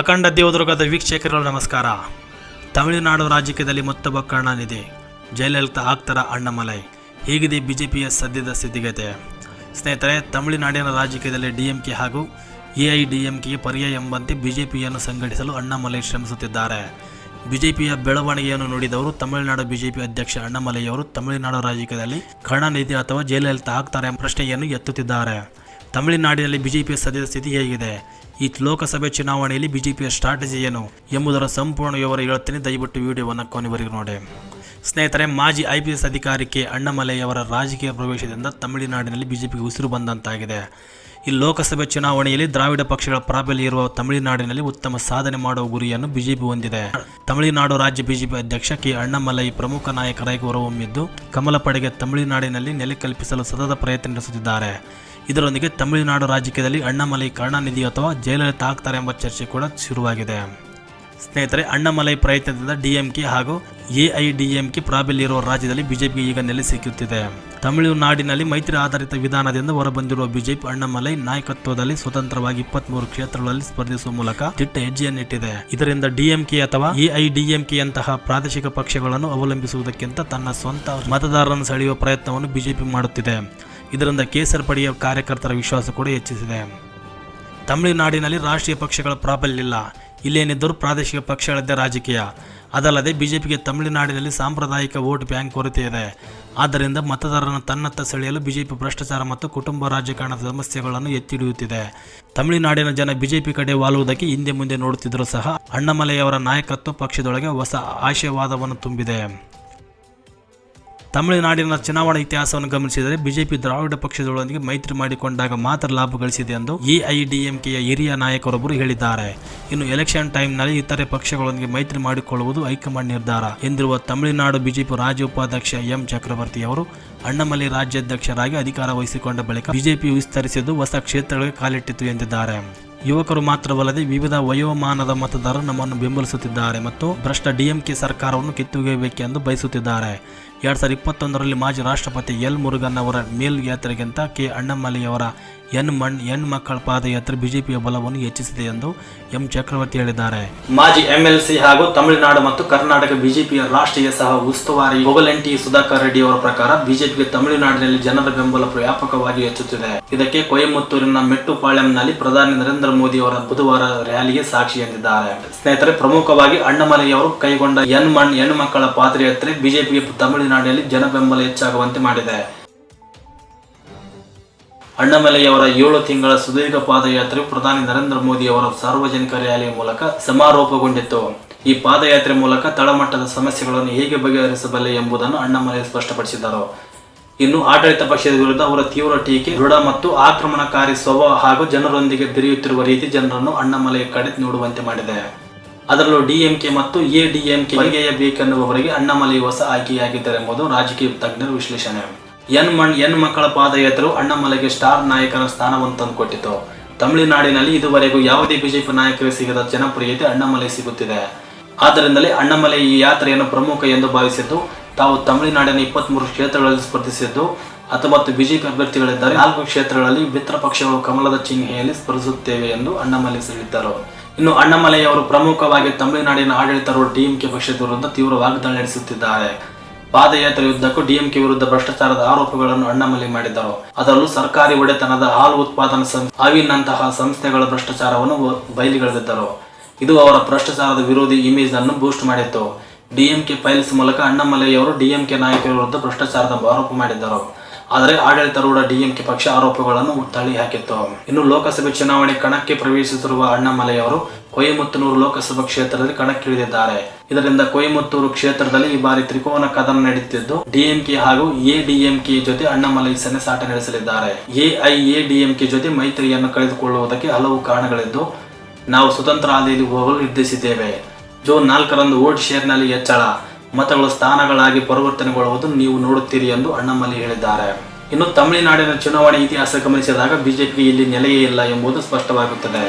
ಅಖಂಡ ದೇವದುರ್ಗದ ವೀಕ್ಷಕರು ನಮಸ್ಕಾರ. ತಮಿಳುನಾಡು ರಾಜಕೀಯದಲ್ಲಿ ಮತ್ತೊಬ್ಬ ಕರ್ಣನಿದೆ ಜಯಲಲಿತಾ ಆಗ್ತಾರ ಅಣ್ಣಮಲೈ. ಹೀಗಿದೆ ಪಿಯ ಸದ್ಯದ ಸ್ಥಿತಿಗತಿ ಸ್ನೇಹಿತರೆ, ತಮಿಳುನಾಡಿನ ರಾಜಕೀಯದಲ್ಲಿ ಡಿಎಂಕೆ ಹಾಗೂ ಎಐಡಿಎಂಕೆಗೆ ಪರ್ಯಾಯ ಎಂಬಂತೆ ಬಿಜೆಪಿಯನ್ನು ಸಂಘಟಿಸಲು ಅಣ್ಣಾಮಲೈ ಶ್ರಮಿಸುತ್ತಿದ್ದಾರೆ. ಬಿಜೆಪಿಯ ಬೆಳವಣಿಗೆಯನ್ನು ನೋಡಿದವರು ತಮಿಳುನಾಡು ಬಿಜೆಪಿ ಅಧ್ಯಕ್ಷ ಅಣ್ಣಾಮಲೈಯವರು ತಮಿಳುನಾಡು ರಾಜಕೀಯದಲ್ಲಿ ಕರ್ಣನಿಧಿ ಅಥವಾ ಜಯಲಲಿತಾ ಆಗ್ತಾರೆ ಎಂಬ ಪ್ರಶ್ನೆಯನ್ನು ಎತ್ತುತ್ತಿದ್ದಾರೆ. ತಮಿಳುನಾಡಿನಲ್ಲಿ ಬಿಜೆಪಿಯ ಸದ್ಯದ ಸ್ಥಿತಿ ಹೇಗಿದೆ? ಈ ಲೋಕಸಭೆ ಚುನಾವಣೆಯಲ್ಲಿ ಬಿಜೆಪಿಯ ಸ್ಟ್ರಾಟಜಿ ಏನು ಎಂಬುದರ ಸಂಪೂರ್ಣ ವಿವರ ಹೇಳ್ತೀನಿ. ದಯವಿಟ್ಟು ವಿಡಿಯೋವನ್ನು ಕೊನೆವರೆಗೂ ನೋಡಿ. ಸ್ನೇಹಿತರೆ, ಮಾಜಿ ಐ ಪಿ ಎಸ್ ಅಧಿಕಾರಿ ಕೆ. ಅಣ್ಣಮಲೆಯವರ ರಾಜಕೀಯ ಪ್ರವೇಶದಿಂದ ತಮಿಳುನಾಡಿನಲ್ಲಿ ಬಿಜೆಪಿಗೆ ಉಸಿರು ಬಂದಂತಾಗಿದೆ. ಈ ಲೋಕಸಭೆ ಚುನಾವಣೆಯಲ್ಲಿ ದ್ರಾವಿಡ ಪಕ್ಷಗಳ ಪ್ರಾಬಲ್ಯ ಇರುವ ತಮಿಳುನಾಡಿನಲ್ಲಿ ಉತ್ತಮ ಸಾಧನೆ ಮಾಡುವ ಗುರಿಯನ್ನು ಬಿಜೆಪಿ ಹೊಂದಿದೆ. ತಮಿಳುನಾಡು ರಾಜ್ಯ ಬಿಜೆಪಿ ಅಧ್ಯಕ್ಷ ಕೆ. ಅಣ್ಣಾಮಲೈ ಪ್ರಮುಖ ನಾಯಕರಾಗಿ ಹೊರಹೊಮ್ಮಿದ್ದು, ಕಮಲ ಪಡೆಗೆ ತಮಿಳುನಾಡಿನಲ್ಲಿ ನೆಲೆ ಕಲ್ಪಿಸಲು ಸತತ ಪ್ರಯತ್ನ ನಡೆಸುತ್ತಿದ್ದಾರೆ. ಇದರೊಂದಿಗೆ ತಮಿಳುನಾಡು ರಾಜಕೀಯದಲ್ಲಿ ಅಣ್ಣಾಮಲೈ ಕರುಣಾನಿಧಿ ಅಥವಾ ಜಯಲಲಿತಾ ಆಗ್ತಾರೆ ಎಂಬ ಚರ್ಚೆ ಕೂಡ ಶುರುವಾಗಿದೆ. ಸ್ನೇಹಿತರೆ, ಅಣ್ಣಾಮಲೈ ಪ್ರಯತ್ನದಿಂದ ಡಿಎಂಕೆ ಹಾಗೂ ಎಐಡಿಎಂಕೆ ಪ್ರಾಬಲ್ಯ ಇರುವ ರಾಜ್ಯದಲ್ಲಿ ಬಿಜೆಪಿ ಈಗ ನೆಲೆ ಸಿಕ್ಕುತ್ತಿದೆ. ತಮಿಳುನಾಡಿನಲ್ಲಿ ಮೈತ್ರಿ ಆಧಾರಿತ ವಿಧಾನದಿಂದ ಹೊರಬಂದಿರುವ ಬಿಜೆಪಿ ಅಣ್ಣಾಮಲೈ ನಾಯಕತ್ವದಲ್ಲಿ ಸ್ವತಂತ್ರವಾಗಿ ಇಪ್ಪತ್ಮೂರು ಕ್ಷೇತ್ರಗಳಲ್ಲಿ ಸ್ಪರ್ಧಿಸುವ ಮೂಲಕ ದಿಟ್ಟ ಹೆಜ್ಜೆಯನ್ನಿಟ್ಟಿದೆ ಇದರಿಂದ ಡಿಎಂಕೆ ಅಥವಾ ಎಐಡಿಎಂಕೆಯಂತಹ ಪ್ರಾದೇಶಿಕ ಪಕ್ಷಗಳನ್ನು ಅವಲಂಬಿಸುವುದಕ್ಕಿಂತ ತನ್ನ ಸ್ವಂತ ಮತದಾರರನ್ನು ಸೆಳೆಯುವ ಪ್ರಯತ್ನವನ್ನು ಬಿಜೆಪಿ ಮಾಡುತ್ತಿದೆ. ಇದರಿಂದ ಕೇಸರ್ ಪಡೆಯ ಕಾರ್ಯಕರ್ತರ ವಿಶ್ವಾಸ ಕೂಡ ಹೆಚ್ಚಿಸಿದೆ. ತಮಿಳುನಾಡಿನಲ್ಲಿ ರಾಷ್ಟ್ರೀಯ ಪಕ್ಷಗಳ ಪ್ರಾಬಲ್ಯ ಇಲ್ಲ. ಇಲ್ಲೇನಿದ್ದರೂ ಪ್ರಾದೇಶಿಕ ಪಕ್ಷಗಳದ್ದೇ ರಾಜಕೀಯ. ಅದಲ್ಲದೆ ಬಿಜೆಪಿಗೆ ತಮಿಳುನಾಡಿನಲ್ಲಿ ಸಾಂಪ್ರದಾಯಿಕ ವೋಟ್ ಬ್ಯಾಂಕ್ ಕೊರತೆ ಇದೆ. ಆದ್ದರಿಂದ ಮತದಾರರನ್ನು ತನ್ನತ್ತ ಸೆಳೆಯಲು ಬಿಜೆಪಿ ಭ್ರಷ್ಟಾಚಾರ ಮತ್ತು ಕುಟುಂಬ ರಾಜಕಾರಣದ ಸಮಸ್ಯೆಗಳನ್ನು ಎತ್ತಿ ಹಿಡಿಯುತ್ತಿದೆ ತಮಿಳುನಾಡಿನ ಜನ ಬಿಜೆಪಿ ಕಡೆ ವಾಲುವುದಕ್ಕೆ ಹಿಂದೆ ಮುಂದೆ ನೋಡುತ್ತಿದ್ದರೂ ಸಹ ಅಣ್ಣಮಲೆಯವರ ನಾಯಕತ್ವ ಪಕ್ಷದೊಳಗೆ ಹೊಸ ಆಶಯವಾದವನ್ನು ತುಂಬಿದೆ. ತಮಿಳುನಾಡಿನ ಚುನಾವಣಾ ಇತಿಹಾಸವನ್ನು ಗಮನಿಸಿದರೆ ಬಿಜೆಪಿ ದ್ರಾವಿಡ ಪಕ್ಷದೊಳಗೆ ಮೈತ್ರಿ ಮಾಡಿಕೊಂಡಾಗ ಮಾತ್ರ ಲಾಭ ಗಳಿಸಿದೆ ಎಂದು ಎಐಡಿಎಂಕೆಯ ಹಿರಿಯ ನಾಯಕರೊಬ್ಬರು ಹೇಳಿದ್ದಾರೆ. ಇನ್ನು ಎಲೆಕ್ಷನ್ ಟೈಮ್ನಲ್ಲಿ ಇತರೆ ಪಕ್ಷಗಳೊಂದಿಗೆ ಮೈತ್ರಿ ಮಾಡಿಕೊಳ್ಳುವುದು ಹೈಕಮಾಂಡ್ ನಿರ್ಧಾರ ಎಂದಿರುವ ತಮಿಳುನಾಡು ಬಿಜೆಪಿ ರಾಜ್ಯ ಉಪಾಧ್ಯಕ್ಷ ಎಂ. ಚಕ್ರವರ್ತಿ ಅವರು, ಅಣ್ಣಾಮಲೈ ರಾಜ್ಯಾಧ್ಯಕ್ಷರಾಗಿ ಅಧಿಕಾರ ವಹಿಸಿಕೊಂಡ ಬಳಿಕ ಬಿಜೆಪಿ ವಿಸ್ತರಿಸಿದ್ದು ಹೊಸ ಕ್ಷೇತ್ರಗಳಿಗೆ ಕಾಲಿಟ್ಟಿತು ಎಂದಿದ್ದಾರೆ. ಯುವಕರು ಮಾತ್ರವಲ್ಲದೆ ವಿವಿಧ ವಯೋಮಾನದ ಮತದಾರರು ನಮ್ಮನ್ನು ಬೆಂಬಲಿಸುತ್ತಿದ್ದಾರೆ ಮತ್ತು ಭ್ರಷ್ಟ ಡಿಎಂಕೆ ಸರ್ಕಾರವನ್ನು ಕಿತ್ತೊಗೆಯಬೇಕೆಂದು ಬಯಸುತ್ತಿದ್ದಾರೆ. ಎರಡ್ ಸಾವಿರದ ಇಪ್ಪತ್ತೊಂದರಲ್ಲಿ ಮಾಜಿ ರಾಷ್ಟ್ರಪತಿ ಎಲ್ ಮುರುಗನ್ ಅವರ ಮೇಲ್ ಯಾತ್ರೆಗಿಂತ ಕೆ ಅಣ್ಣಮಲೆಯವರ ಎನ್ ಮಣ್, ಎನ್ ಮಕ್ಕಳ ಪಾದಯಾತ್ರೆ ಬಿಜೆಪಿಯ ಬಲವನ್ನು ಹೆಚ್ಚಿಸಿದೆ ಎಂದು ಎಂ ಚಕ್ರವರ್ತಿ ಹೇಳಿದ್ದಾರೆ. ಮಾಜಿ ಎಂಎಲ್ಸಿ ಹಾಗೂ ತಮಿಳುನಾಡು ಮತ್ತು ಕರ್ನಾಟಕ ಬಿಜೆಪಿಯ ರಾಷ್ಟ್ರೀಯ ಸಹ ಉಸ್ತುವಾರಿ ಹೊಗಲೆಂಟಿ ಸುಧಾಕರ್ ರೆಡ್ಡಿ ಅವರ ಪ್ರಕಾರ ಬಿಜೆಪಿಗೆ ತಮಿಳುನಾಡಿನಲ್ಲಿ ಜನರ ಬೆಂಬಲ ವ್ಯಾಪಕವಾಗಿ ಹೆಚ್ಚುತ್ತಿದೆ. ಇದಕ್ಕೆ ಕೊಯಮತ್ತೂರಿನ ಮೆಟ್ಟುಪಾಳ್ಯಂನಲ್ಲಿ ಪ್ರಧಾನಿ ನರೇಂದ್ರ ಮೋದಿ ಅವರ ಬುಧವಾರ ರ್ಯಾಲಿಗೆ ಸಾಕ್ಷಿ ಎಂದಿದ್ದಾರೆ. ಸ್ನೇಹಿತರೆ, ಪ್ರಮುಖವಾಗಿ ಅಣ್ಣಮಲೆಯವರು ಕೈಗೊಂಡ ಎನ್ ಮಣ್ ಹೆಣ್ಣು ಮಕ್ಕಳ ಪಾದಯಾತ್ರೆ ಬಿಜೆಪಿಗೆ ತಮಿಳುನಾಡಿನಲ್ಲಿ ಜನ ಬೆಂಬಲ ಹೆಚ್ಚಾಗುವಂತೆ ಮಾಡಿದೆ. ಅಣ್ಣಾಮಲೈಯವರ ಏಳು ತಿಂಗಳ ಸುದೀರ್ಘ ಪಾದಯಾತ್ರೆ ಪ್ರಧಾನಿ ನರೇಂದ್ರ ಮೋದಿ ಅವರ ಸಾರ್ವಜನಿಕ ರ್ಯಾಲಿ ಮೂಲಕ ಸಮಾರೋಪಗೊಂಡಿತ್ತು. ಈ ಪಾದಯಾತ್ರೆ ಮೂಲಕ ತಳಮಟ್ಟದ ಸಮಸ್ಯೆಗಳನ್ನು ಹೇಗೆ ಬಗೆಹರಿಸಬಲ್ಲೆ ಎಂಬುದನ್ನು ಅಣ್ಣಾಮಲೈ ಸ್ಪಷ್ಟಪಡಿಸಿದರು. ಇನ್ನು ಆಡಳಿತ ಪಕ್ಷದ ವಿರುದ್ಧ ಅವರ ತೀವ್ರ ಟೀಕೆ, ದೃಢ ಮತ್ತು ಆಕ್ರಮಣಕಾರಿ ಸ್ವಭಾವ ಹಾಗೂ ಜನರೊಂದಿಗೆ ಬೆರೆಯುತ್ತಿರುವ ರೀತಿ ಜನರನ್ನು ಅಣ್ಣಾಮಲೈ ಕಡೆ ನೋಡುವಂತೆ ಮಾಡಿದೆ. ಅದರಲ್ಲೂ ಡಿಎಂಕೆ ಮತ್ತು ಎಡಿಎಂಕೆ ಬಗೆಯಬೇಕೆನ್ನುವವರಿಗೆ ಅಣ್ಣಾಮಲೈ ಹೊಸ ಆಯ್ಕೆಯಾಗಿದ್ದಾರೆ ಎಂಬುದು ರಾಜಕೀಯ ತಜ್ಞರ ವಿಶ್ಲೇಷಣೆ. ಎನ್ ಮಣ್ ಎನ್ ಮಕ್ಕಳ ಪಾದಯಾತ್ರೆಯು ಅಣ್ಣಾಮಲೈಗೆ ಸ್ಟಾರ್ ನಾಯಕನ ಸ್ಥಾನವನ್ನು ತಂದುಕೊಟ್ಟಿತು. ತಮಿಳುನಾಡಿನಲ್ಲಿ ಇದುವರೆಗೂ ಯಾವುದೇ ಬಿಜೆಪಿ ನಾಯಕರಿಗೆ ಸಿಗದ ಜನಪ್ರಿಯತೆ ಅಣ್ಣಾಮಲೈ ಸಿಗುತ್ತಿದೆ. ಆದ್ದರಿಂದಲೇ ಅಣ್ಣಾಮಲೈ ಈ ಯಾತ್ರೆಯನ್ನು ಪ್ರಮುಖ ಎಂದು ಭಾವಿಸಿದ್ದು ತಾವು ತಮಿಳುನಾಡಿನ ಇಪ್ಪತ್ಮೂರು ಕ್ಷೇತ್ರಗಳಲ್ಲಿ ಸ್ಪರ್ಧಿಸಿದ್ದು ಹತ್ತೊಂಬತ್ತು ಬಿಜೆಪಿ ಅಭ್ಯರ್ಥಿಗಳಿದ್ದಾರೆ ನಾಲ್ಕು ಕ್ಷೇತ್ರಗಳಲ್ಲಿ ಮಿತ್ರ ಪಕ್ಷಗಳು ಕಮಲದ ಚಿಹ್ನೆಯಲ್ಲಿ ಸ್ಪರ್ಧಿಸುತ್ತೇವೆ ಎಂದು ಅಣ್ಣಾಮಲೈ ಹೇಳಿದ್ದರು. ಇನ್ನು ಅಣ್ಣಾಮಲೈಯವರು ಪ್ರಮುಖವಾಗಿ ತಮಿಳುನಾಡಿನ ಆಡಳಿತಾರೂಢ ಡಿಎಂಕೆ ಪಕ್ಷದ ವಿರುದ್ಧ ತೀವ್ರ ವಾಗ್ದಾಳಿ ನಡೆಸುತ್ತಿದ್ದಾರೆ. ಪಾದಯಾತ್ರೆ ಯುದ್ಧಕ್ಕೂ ಡಿಎಂಕೆ ವಿರುದ್ಧ ಭ್ರಷ್ಟಾಚಾರದ ಆರೋಪಗಳನ್ನು ಅಣ್ಣಾಮಲೈ ಮಾಡಿದ್ದರು. ಅದರಲ್ಲೂ ಸರ್ಕಾರಿ ಒಡೆತನದ ಹಾಲು ಉತ್ಪಾದನಾ ಸಂಸ್ಥೆ, ಅವಿನಂತಹ ಸಂಸ್ಥೆಗಳ ಭ್ರಷ್ಟಾಚಾರವನ್ನು ಬಯಲಿಗೆಳೆದಿದ್ದರು. ಇದು ಅವರ ಭ್ರಷ್ಟಾಚಾರದ ವಿರೋಧಿ ಇಮೇಜ್ ಅನ್ನು ಬೂಸ್ಟ್ ಮಾಡಿತ್ತು. ಡಿಎಂಕೆ ಫೈಲ್ಸ್ ಮೂಲಕ ಅಣ್ಣಾಮಲೈಯವರು ಡಿಎಂಕೆ ನಾಯಕರ ವಿರುದ್ಧ ಭ್ರಷ್ಟಾಚಾರದ ಆರೋಪ ಮಾಡಿದ್ದರು. ಆದರೆ ಆಡಳಿತಾರೂಢ ಡಿಎಂಕೆ ಪಕ್ಷ ಆರೋಪಗಳನ್ನು ತಳ್ಳಿ ಹಾಕಿತ್ತು. ಇನ್ನು ಲೋಕಸಭೆ ಚುನಾವಣೆ ಕಣಕ್ಕೆ ಪ್ರವೇಶಿಸಿರುವ ಅಣ್ಣಾಮಲೈ ಅವರು ಕೊಯಮತ್ತೂರು ಲೋಕಸಭಾ ಕ್ಷೇತ್ರದಲ್ಲಿ ಕಣಕ್ಕಿಳಿದಿದ್ದಾರೆ. ಇದರಿಂದ ಕೊಯಮತ್ತೂರು ಕ್ಷೇತ್ರದಲ್ಲಿ ಈ ಬಾರಿ ತ್ರಿಕೋನ ಕದನ ನಡೆಯುತ್ತಿದ್ದು ಡಿಎಂಕೆ ಹಾಗೂ ಎಡಿಎಂಕೆ ಜೊತೆ ಅಣ್ಣಾಮಲೈ ಸೆಣಸಾಟ ನಡೆಸಲಿದ್ದಾರೆ. ಎಐಎಡಿಎಂಕೆ ಜೊತೆ ಮೈತ್ರಿಯನ್ನು ಕಳೆದುಕೊಳ್ಳುವುದಕ್ಕೆ ಹಲವು ಕಾರಣಗಳಿದ್ದು ನಾವು ಸ್ವತಂತ್ರ ಹಾದಿಯಲ್ಲಿ ಹೋಗಲು ನಿರ್ಧರಿಸಿದ್ದೇವೆ. ಜೂನ್ ನಾಲ್ಕರಂದು ವೋಟ್ ಶೇರ್ನಲ್ಲಿ ಹೆಚ್ಚಳ ಮತಗಳು ಸ್ಥಾನಗಳಾಗಿ ಪರಿವರ್ತನೆಗೊಳ್ಳುವುದು ನೀವು ನೋಡುತ್ತೀರಿ ಎಂದು ಅಣ್ಣಾಮಲೈ ಹೇಳಿದ್ದಾರೆ. ಇನ್ನು ತಮಿಳುನಾಡಿನ ಚುನಾವಣೆ ಇತಿಹಾಸ ಗಮನಿಸಿದಾಗ ಬಿಜೆಪಿಗೆ ಇಲ್ಲಿ ನೆಲೆಯೇ ಇಲ್ಲ ಎಂಬುದು ಸ್ಪಷ್ಟವಾಗುತ್ತದೆ.